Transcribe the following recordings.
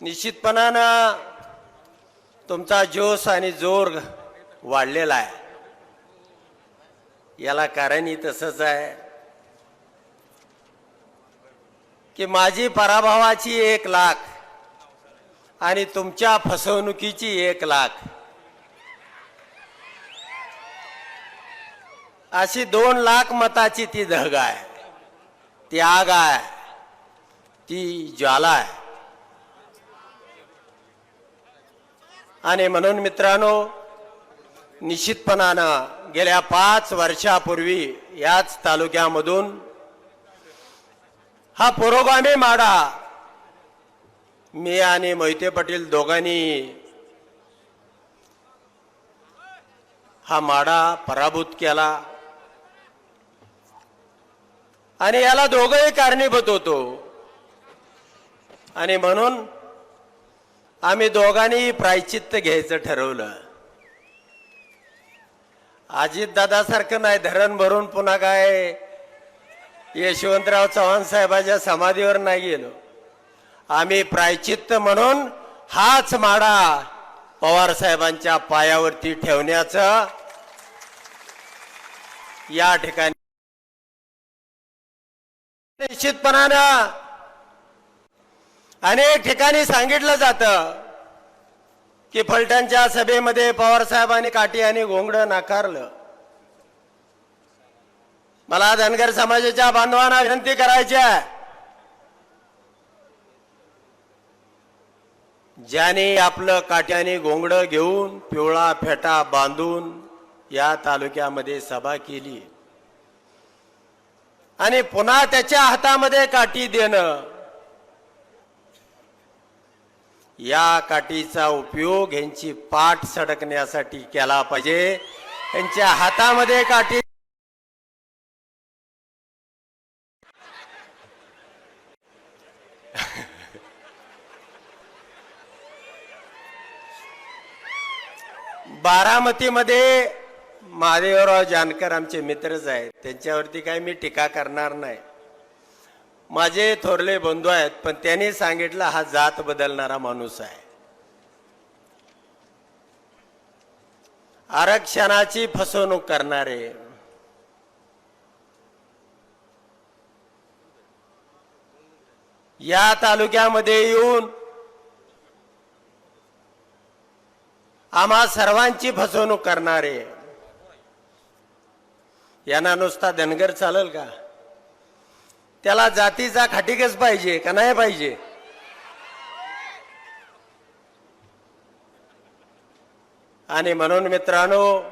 निश्चितपणानं तुमचा जोश आणि जोर वाढलेला आहे. याला कारणही तसंच आहे की माझी पराभवाची एक लाख आणि तुमच्या फसवणुकीची एक लाख. अशी दोन लाख मताची ती धग आहे. ती आग आहे. ती ज्वाला आहे. आणि म्हणून मित्रांनो निश्चितपणानं गेल्या पाच वर्षापूर्वी याच तालुक्यामधून हा पुरोगामी माडा मी आणि मोहिते पाटील दोघांनी हा माडा पराभूत केला. आणि याला दोघंही कारणीभूत होतो. आणि म्हणून आम्ही दोघांनी प्रायचित्त घ्यायचं ठरवलं. अजित दादासारखं नाही धरण भरून पुन्हा काय यशवंतराव चव्हाण साहेबाच्या समाधीवर नाही गेलो. आम्ही प्रायचित्त म्हणून हाच माडा पवार साहेबांच्या पायावरती ठेवण्याचं या ठिकाणी निश्चितपणानं अनेक ठिकाणी सांगितलं जातं की फलटणच्या सभेमध्ये पवारसाहेबांनी काठी आणि घोंगडं नाकारलं. मला धनगर समाजाच्या बांधवांना विनंती करायची आहे. ज्याने आपलं काट्याने घोंगडं घेऊन पिवळा फेटा बांधून या तालुक्यामध्ये सभा केली. आणि पुन्हा त्याच्या हातामध्ये काठी देणं या काठीचा उपयोग यांची पाठ सडकण्यासाठी केला पाहिजे. यांच्या हातामध्ये काठी बारामतीमध्ये महादेवराव जानकर आमचे मित्रच आहेत. त्यांच्यावरती काही मी टीका करणार नाही. माझे थोरले बंधू आहेत पण त्यांनी सांगितलं हा जात बदलणारा माणूस आहे. आरक्षणाची फसवणूक करणारे या तालुक्यामध्ये येऊन आम्हा सर्वांची फसवणूक करणारे यांना नुसता धनगर चालेल का? त्याला जातीचा खाटिकच पाहिजे का नाही पाहिजे? आणि म्हणून मित्रांनो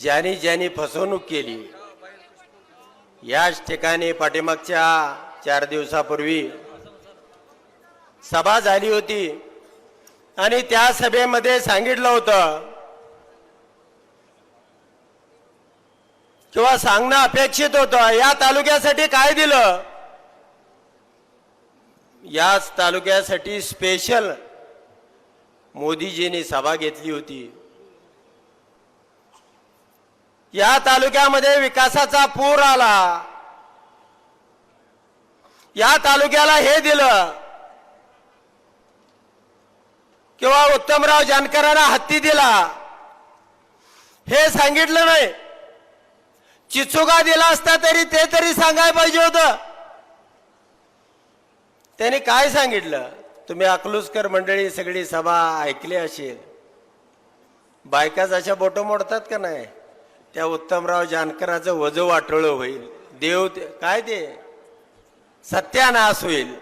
ज्यानी ज्यांनी फसवणूक केली याच ठिकाणी पाठीमागच्या चार दिवसापूर्वी सभा झाली होती. आणि त्या सभेमध्ये सांगितलं होतं किंवा सांगणं अपेक्षित होतं या तालुक्यासाठी काय दिलं? याच तालुक्यासाठी स्पेशल मोदीजींनी सभा घेतली होती. या तालुक्यामध्ये विकासाचा पूर आला. या तालुक्याला हे दिलं. किंवा उत्तमराव जानकरांना हत्ती दिला. हे सांगितलं नाही. चिचुका दिला असता तरी ते तरी सांगायला पाहिजे होतं. त्यांनी काय सांगितलं? तुम्ही अकलूसकर मंडळी सगळी सभा ऐकली असेल. बायकाच अशा बोट मोडतात का नाही? त्या उत्तमराव जानकराचं वज वाटोळं होईल. देव ते- काय ते? सत्यानाश होईल.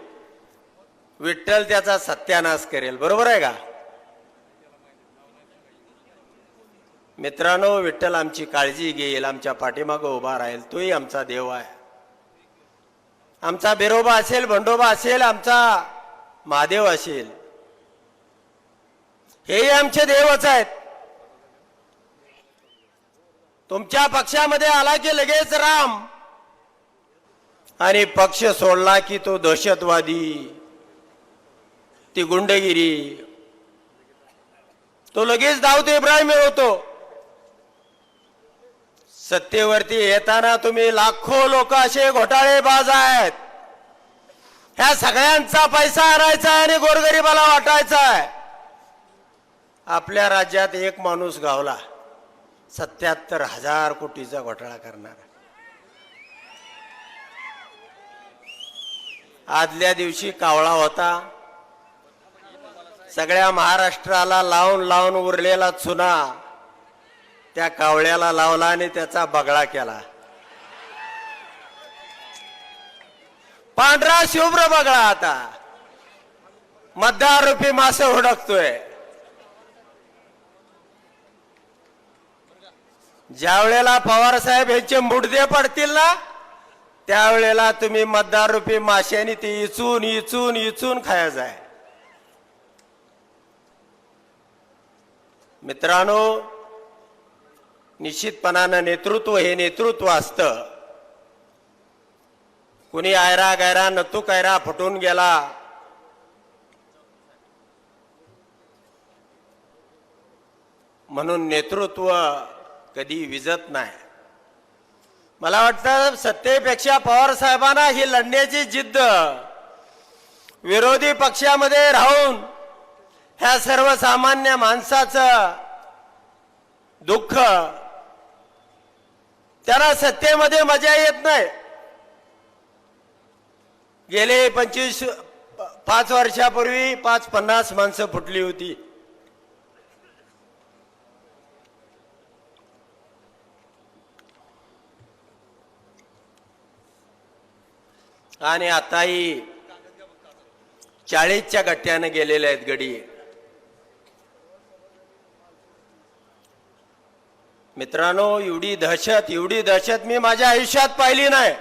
विठ्ठल त्याचा सत्यानाश करेल. बरोबर आहे का? मित्रांनो विठ्ठल आमची काळजी घेईल आमच्या पाठीमागं उभा राहील तोही आमचा देव आहे. आमचा बिरोबा असेल भंडोबा असेल आमचा महादेव असेल. हेही आमचे देवच आहेत. तुमच्या पक्षामध्ये आला की लगेच राम. आणि पक्ष सोडला की तो दहशतवादी ती गुंडगिरी. तो लगेच दाऊद इब्राहिम मिळवतो सत्तेवरती येताना तुम्ही लाखो लोक असे घोटाळेबाज आहेत. ह्या सगळ्यांचा पैसा आणायचा आहे आणि गोरगरिबाला वाटायचा आहे आपल्या राज्यात एक माणूस गावला सत्याहत्तर हजार कोटीचा घोटाळा करणार. आदल्या दिवशी कावळा होता. सगळ्या महाराष्ट्राला लावून लावून उरलेला चुना त्या कावळ्याला लावला आणि त्याचा बगळा केला. पांढरा शुभ्र बगळा आता. मतदार रुपी मासे हुडकतोय ज्या वेळेला पवार साहेब यांचे मुडदे पडतील ना त्यावेळेला तुम्ही मतदार रुपी माश्यानी ते इचून इचून इचून खायचं आहे मित्रांनो निश्चितपणानं नेतृत्व हे नेतृत्व असतं. कुणी आयरा गायरा नतू कायरा फुटून गेला. म्हणून नेतृत्व कधी विजत नाही. मला वाटतं सत्तेपेक्षा पवार साहेबांना ही लढण्याची जिद्द विरोधी पक्षामध्ये राहून ह्या सर्वसामान्य माणसाचं दुःख त्यांना सत्तेमध्ये मजा येत नाही. गेले पंचवीस पाच वर्षापूर्वी पाच पन्नास माणसं फुटली होती. आणि आताही चाळीसच्या गट्ट्यानं गेलेले आहेत गडी. मित्रांनो एवढी दहशत एवढी दहशत मी माझ्या आयुष्यात पाहिली नाही.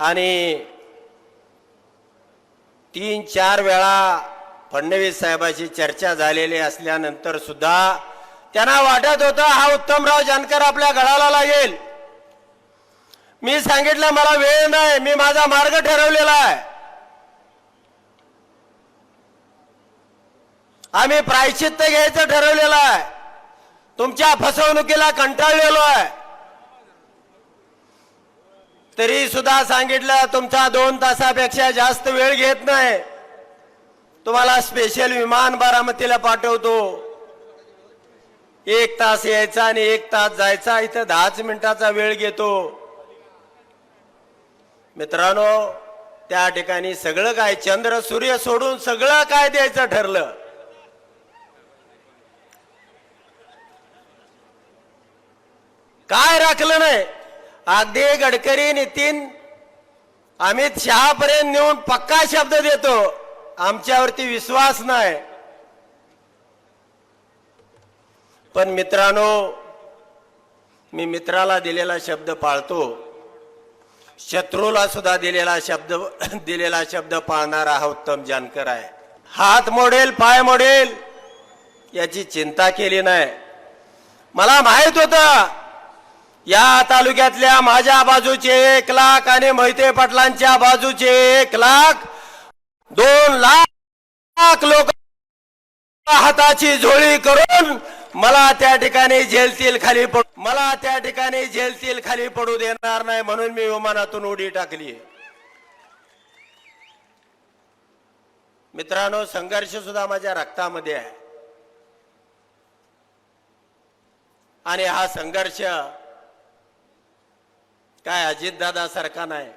आणि तीन चार वेळा फडणवीस साहेबाची चर्चा झालेली असल्यानंतर सुद्धा त्यांना वाटत होतं हा उत्तमराव जानकर आपल्या गळाला लागेल. मी सांगितलं मला वेळ नाही मी माझा मार्ग ठरवलेला आहे. आम्ही प्रायश्चित्त घ्यायचं ठरवलेलं आहे. तुमच्या फसवणुकीला कंटाळलेलो आहे. तरी सुद्धा सांगितलं तुमचा दोन तासापेक्षा जास्त वेळ घेत नाही. तुम्हाला स्पेशल विमान बारामतीला पाठवतो. एक तास यायचा आणि एक तास जायचा इथं दहाच मिनिटाचा वेळ घेतो. मित्रांनो त्या ठिकाणी सगळं काय चंद्र सूर्य सोडून सगळं काय द्यायचं ठरलं? काय राखलं नाही? अगदी गडकरी नितीन अमित शहापर्यंत नेऊन पक्का शब्द देतो. आमच्यावरती विश्वास नाही. पण मित्रांनो मी मित्राला दिलेला शब्द पाळतो. शत्रूला सुद्धा दिलेला शब्द दिलेला शब्द पाळणारा हा उत्तम जानकर आहे. हात मोडेल पाय मोडेल याची चिंता केली नाही. मला माहीत होतं या तालुक्यातल्या माझ्या बाजूचे एक लाख आणि मोहिते पाटलांच्या बाजूचे एक लाख दोन लाख लोक हाताची झोळी करून मला त्या ठिकाणी झेलतील खाली पडू मला त्या ठिकाणी झेलतील खाली पडू देणार नाही म्हणून मी विमानातून उडी टाकली. मित्रांनो संघर्ष सुद्धा माझ्या रक्तामध्ये आहे. आणि हा संघर्ष काय अजितदादा सारखा नाही.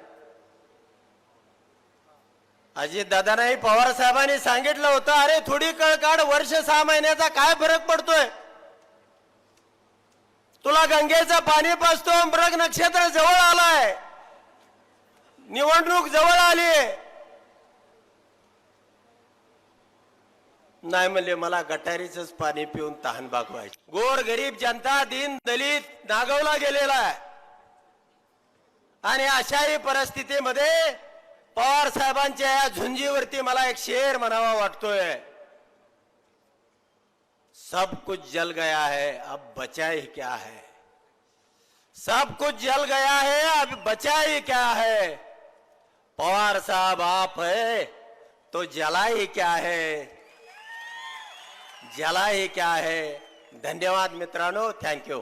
अजितदादा नाही पवार साहेबांनी सांगितलं होतं अरे थोडी कळकाड वर्ष सहा महिन्याचा काय फरक पडतोय? तुला गंगेचं पाणी पाचतो मृग नक्षत्र जवळ आलाय. निवडणूक जवळ आली नाही म्हणले मला गटारीच पाणी पिऊन तहान भागवायची गोर गरीब जनता दिन दलित नागवला गेलेला आहे. आणि अशाही परिस्थितीमध्ये पवार साहेबांच्या या झुंजीवरती मला एक शेर म्हणावा वाटतोय. सब कुछ जल गया है अब बचा ही क्या है? सब कुछ जल गया है अब बचा ही क्या है? पवार साहब आप है तो जला ही क्या है? जला ही क्या है? धन्यवाद मित्रांनो थँक्यू